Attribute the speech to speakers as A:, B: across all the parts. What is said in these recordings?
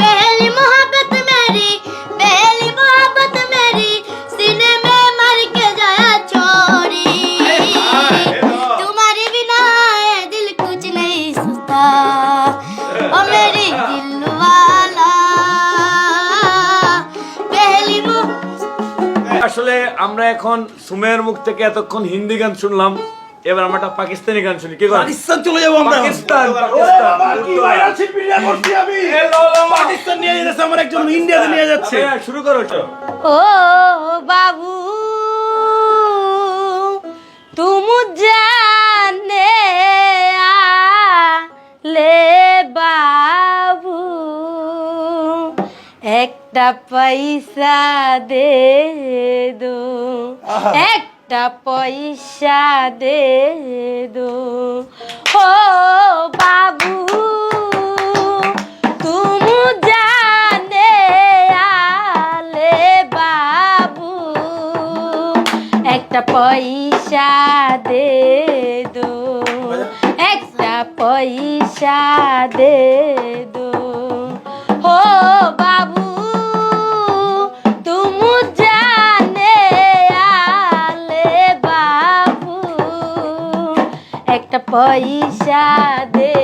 A: पहली मोहब्बत मेरी पहली मोहब्बत मेरी सीने में मर के जाया छोड़ी तुम्हारे बिना ये दिल कुछ नहीं सोचता ओ मेरी दिल वाला पहली मोह
B: আসলে আমরা এখন সুমের মুখ থেকে এতক্ষণ হিন্দি গান শুনলাম এবার আমার একটা পাকিস্তানি গান শুনি কি
C: পাকিস্তান চলে যাব আমরা।
B: পাকিস্তান পাকিস্তান।
C: নিয়ে যাচ্ছে আমার একজন ইন্ডিয়াতে নিয়ে যাচ্ছে।
B: শুরু করো
A: ও বাবু তুমি জানে লে বাবু একটা পয়সা দে দো। এক একটা পয়সা দে দো। ও বাবু বাবু, একটা পয়সা দে দো। একটা পয়সা দে দো। ও বাবু একটা পয়সা দে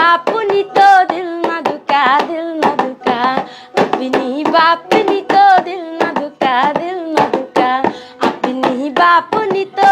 A: अपनी बाप नी तो दिल न दुका दिल न दुका अपनी बाप नी तो दिल न दुका दिल न दुका अपनी बाप नी तो दिल न दुका दिल